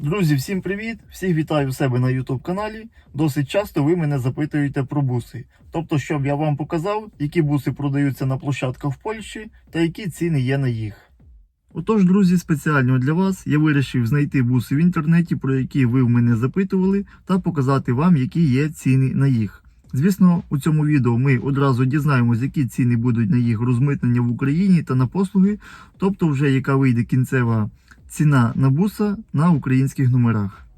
Друзі, всім привіт! Всіх вітаю у себе на YouTube каналі. Досить часто ви мене запитуєте про буси. Тобто, щоб я вам показав, які буси продаються на площадках в Польщі та які ціни є на їх. Отож, друзі, спеціально для вас я вирішив знайти буси в інтернеті, про які ви в мене запитували, та показати вам, які є ціни на їх. Звісно, у цьому відео ми одразу дізнаємося, які ціни будуть на їх розмитнення в Україні та на послуги, тобто вже яка вийде кінцева ціна на буса на українських номерах.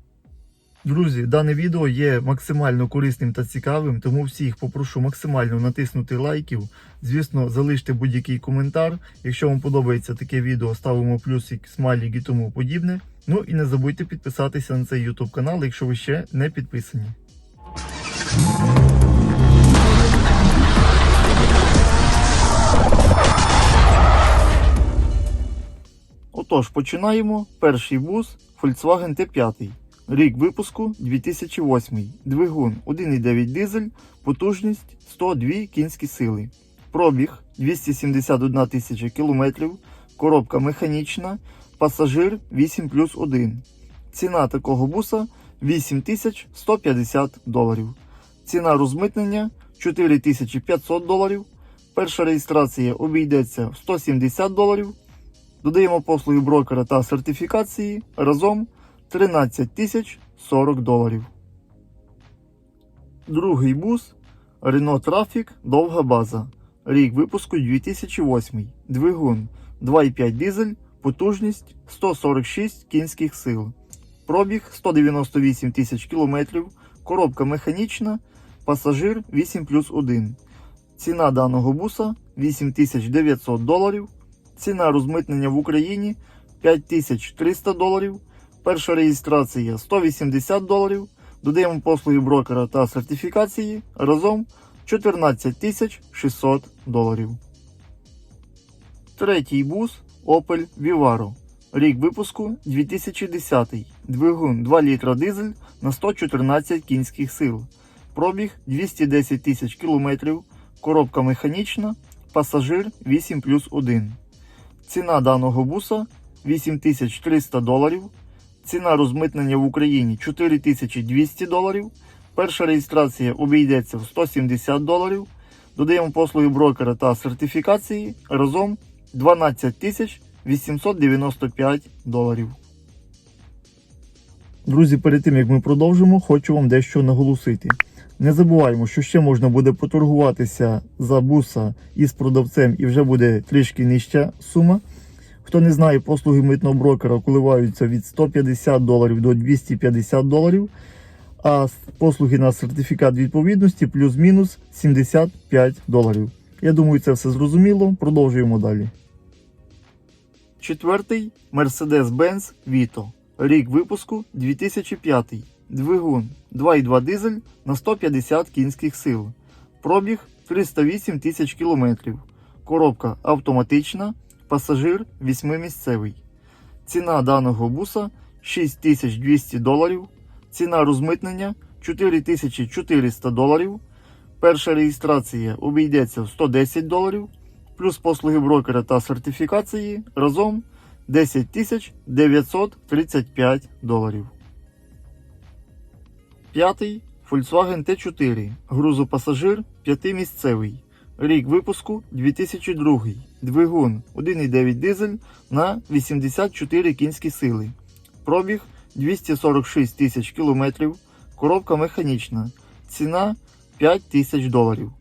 Друзі, дане відео є максимально корисним та цікавим, тому всіх попрошу максимально натиснути лайків. Звісно, залиште будь-який коментар. Якщо вам подобається таке відео, ставимо плюсик, смайлік і тому подібне. Ну і не забудьте підписатися на цей YouTube канал, якщо ви ще не підписані. Отож, починаємо. Перший бус Volkswagen T5. Рік випуску 2008. Двигун 1,9 дизель, потужність 102 кінські сили. Пробіг 271 тисяча кілометрів. Коробка механічна. Пасажир 8 плюс 1. Ціна такого буса 8150 доларів. Ціна розмитнення 4500 доларів. Перша реєстрація обійдеться в 170 доларів. Додаємо послуги брокера та сертифікації разом 13 тисяч 40 доларів. Другий бус Renault Trafic довга база. Рік випуску 2008. Двигун 2,5 дизель, потужність 146 кінських сил. Пробіг 198 тисяч кілометрів. Коробка механічна. Пасажир 8 плюс 1. Ціна даного буса 8900 доларів. Ціна розмитнення в Україні 5300 доларів. Перша реєстрація 180 доларів. Додаємо послуги брокера та сертифікації разом 14 600 доларів. Третій бус Opel Vivaro. Рік випуску 2010. Двигун 2 літра дизель на 114 кінських сил. Пробіг 210 тисяч кілометрів. Коробка механічна. Пасажир 8 плюс 1. Ціна даного буса 8300 доларів. Ціна розмитнення в Україні 4200 доларів. Перша реєстрація обійдеться в 170 доларів. Додаємо послуги брокера та сертифікації разом 12 895 доларів. Друзі, перед тим як ми продовжимо, хочу вам дещо наголосити. Не забуваємо, що ще можна буде поторгуватися за буса із продавцем і вже буде трішки нижча сума. Хто не знає, послуги митного брокера коливаються від 150 доларів до 250 доларів, а послуги на сертифікат відповідності плюс-мінус 75 доларів. Я думаю, це все зрозуміло. Продовжуємо далі. Четвертий Mercedes-Benz Vito. Рік випуску 2005. Двигун 2,2 дизель на 150 кінських сил. Пробіг 308 тисяч кілометрів. Коробка автоматична. Пасажир 8-місцевий. Ціна даного буса 6200 доларів. Ціна розмитнення 4400 доларів. Перша реєстрація обійдеться в 110 доларів. Плюс послуги брокера та сертифікації разом 10 935 доларів. П'ятий Volkswagen T4. Грузопасажир 5-місцевий. Рік випуску 2002. Двигун 1,9 дизель на 84 кінські сили. Пробіг 246 тисяч кілометрів. Коробка механічна. Ціна 5 тисяч доларів.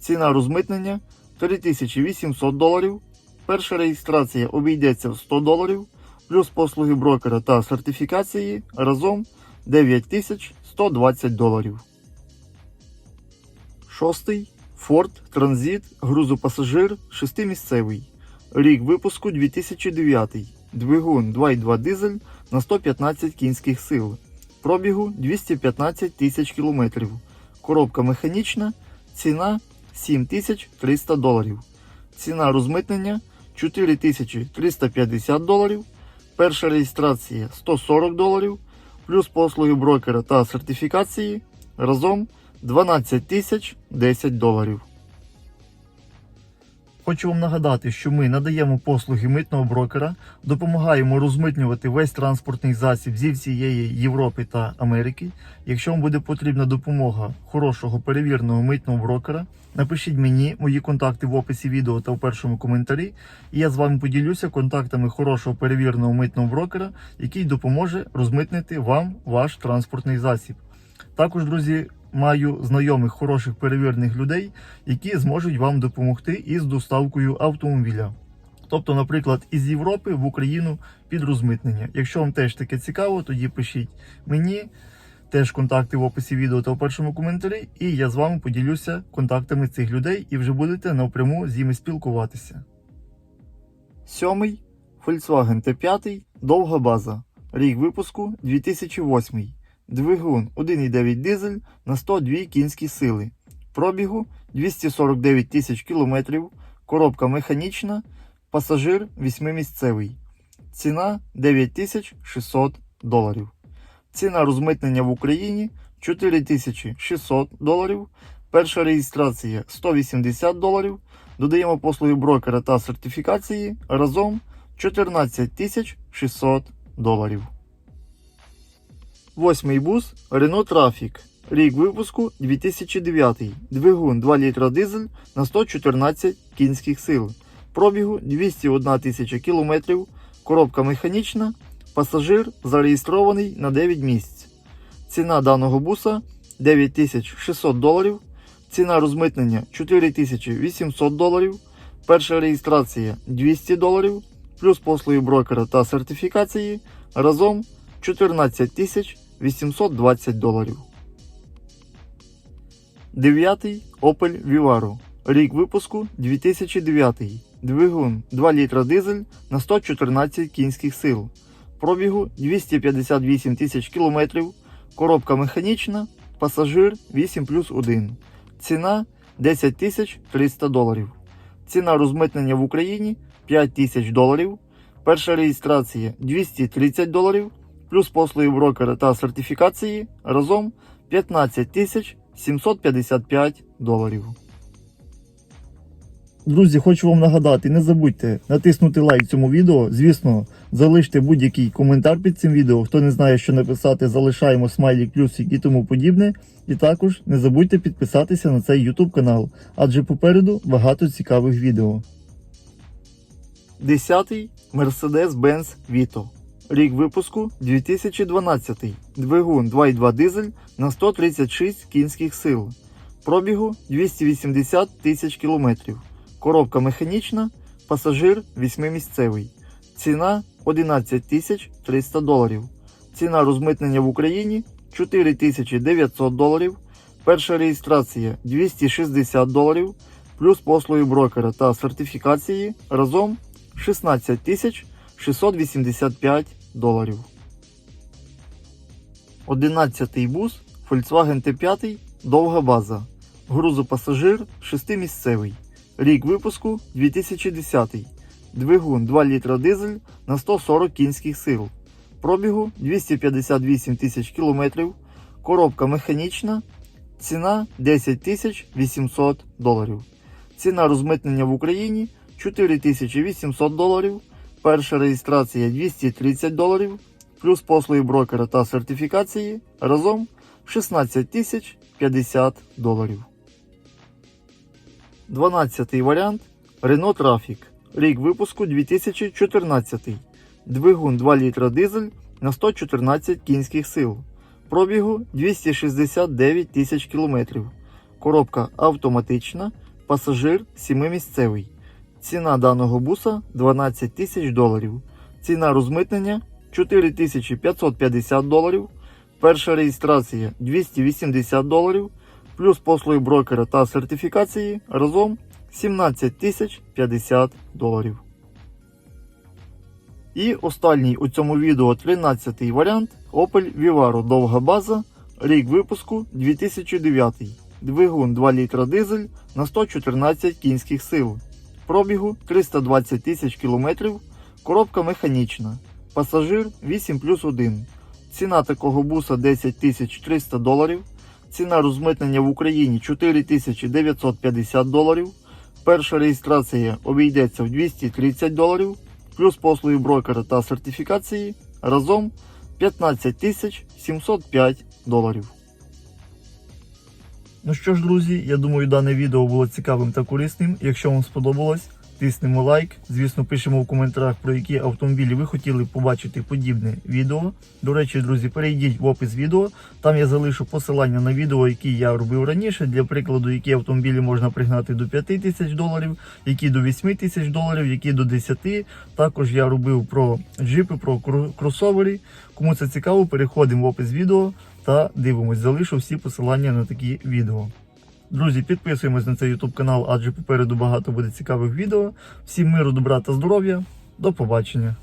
Ціна розмитнення 3800 доларів. Перша реєстрація обійдеться в 100 доларів. Плюс послуги брокера та сертифікації разом 9120 доларів. Шостий Ford Transit грузопасажир 6-місцевий. Рік випуску 2009. Двигун 2,2 дизель на 115 кінських сил. Пробігу 215 тисяч кілометрів. Коробка механічна. Ціна 7300 доларів. Ціна розмитнення 4350 доларів. Перша реєстрація 140 доларів. Плюс послуги брокера та сертифікації разом 12 тисяч 10 доларів. Хочу вам нагадати, що ми надаємо послуги митного брокера, допомагаємо розмитнювати весь транспортний засіб зі всієї Європи та Америки. Якщо вам буде потрібна допомога хорошого перевіреного митного брокера, напишіть мені мої контакти в описі відео та в першому коментарі, і я з вами поділюся контактами хорошого перевіреного митного брокера, який допоможе розмитнити вам ваш транспортний засіб. Також, друзі, маю знайомих хороших перевірених людей, які зможуть вам допомогти із доставкою автомобіля. Тобто, наприклад, із Європи в Україну під розмитнення. Якщо вам теж таке цікаво, тоді пишіть мені. Теж контакти в описі відео та в першому коментарі, і я з вами поділюся контактами цих людей і вже будете напряму з ними спілкуватися. Сьомий Volkswagen T5 довга база. Рік випуску 2008. Двигун 1,9 дизель на 102 кінські сили. Пробігу 249 тисяч кілометрів. Коробка механічна. Пасажир 8-місцевий. Ціна 9600 доларів. Ціна розмитнення в Україні 4600 доларів. Перша реєстрація 180 доларів. Додаємо послуги брокера та сертифікації разом 14600 доларів. Восьмий бус Renault Trafic. Рік випуску 2009. Двигун 2 літра дизель на 114 кінських сил. Пробігу 201 тисяча кілометрів. Коробка механічна. Пасажир зареєстрований на 9 місць. Ціна даного буса 9600 доларів. Ціна розмитнення 4800 доларів. Перша реєстрація 200 доларів. Плюс послуги брокера та сертифікації разом 14 820 доларів. Дев'ятий Opel Vivaro. Рік випуску 2009. Двигун 2 літра дизель на 114 кінських сил. Пробігу 258 тисяч кілометрів. Коробка механічна. Пасажир 8 плюс 1. Ціна 10 тисяч 300 доларів. Ціна розмитнення в Україні 5 тисяч доларів. Перша реєстрація 230 доларів. Плюс послуги брокера та сертифікації разом 15 тисяч 755 доларів. Друзі, хочу вам нагадати, не забудьте натиснути лайк цьому відео. Звісно, залиште будь-який коментар під цим відео. Хто не знає, що написати, залишаємо смайлік, плюсик і тому подібне. І також не забудьте підписатися на цей YouTube канал, адже попереду багато цікавих відео. Десятий Mercedes-Benz Vito. Рік випуску 2012. Двигун 2,2 дизель на 136 кінських сил. Пробігу 280 тисяч кілометрів. Коробка механічна, пасажир 8-місцевий. Ціна 11 тисяч 300 доларів. Ціна розмитнення в Україні 4900 доларів. Перша реєстрація 260 доларів. Плюс послуги брокера та сертифікації разом 16 тисяч 685 доларів. 11 бус Volkswagen T5 довга база. Грузопасажир 6-місцевий. Рік випуску 2010. Двигун 2 літра дизель на 140 кінських сил. Пробігу 258 тисяч кілометрів. Коробка механічна. Ціна 10 тисяч 800 доларів. Ціна розмитнення в Україні 4800 доларів. Перша реєстрація 230 доларів. Плюс послуги брокера та сертифікації разом 16 тисяч 50 доларів. 12 варіант Renault Trafic. Рік випуску 2014. Двигун 2 літра дизель на 114 кінських сил. Пробігу 269 тисяч кілометрів. Коробка автоматична. Пасажир 7-місцевий. Ціна даного буса 12 тисяч доларів. Ціна розмитнення 4550 доларів. Перша реєстрація 280 доларів. Плюс послуги брокера та сертифікації разом 17 тисяч 50 доларів. І останній у цьому відео 13-й варіант Opel Vivaro довга база. Рік випуску 2009. Двигун 2 літра дизель на 114 кінських сил. Пробігу 320 тисяч кілометрів. Коробка механічна. Пасажир 8 плюс 1. Ціна такого буса 10 тисяч 300 доларів. Ціна розмитнення в Україні 4950 доларів. Перша реєстрація обійдеться в 230 доларів, плюс послуги брокера та сертифікації разом 15 тисяч 705 доларів. Ну що ж, друзі, я думаю, дане відео було цікавим та корисним. Якщо вам сподобалось, тиснемо лайк. Звісно, пишемо в коментарях, про які автомобілі ви хотіли побачити подібне відео. До речі, друзі, перейдіть в опис відео. Там я залишу посилання на відео, які я робив раніше. Для прикладу, які автомобілі можна пригнати до 5 тисяч доларів, які до 8 тисяч доларів, які до 10. Також я робив про джипи, про кросовери. Кому це цікаво, переходимо в опис відео та дивимось. Залишу всі посилання на такі відео. Друзі, підписуємось на цей YouTube канал, адже попереду багато буде цікавих відео. Всім миру, добра та здоров'я. До побачення.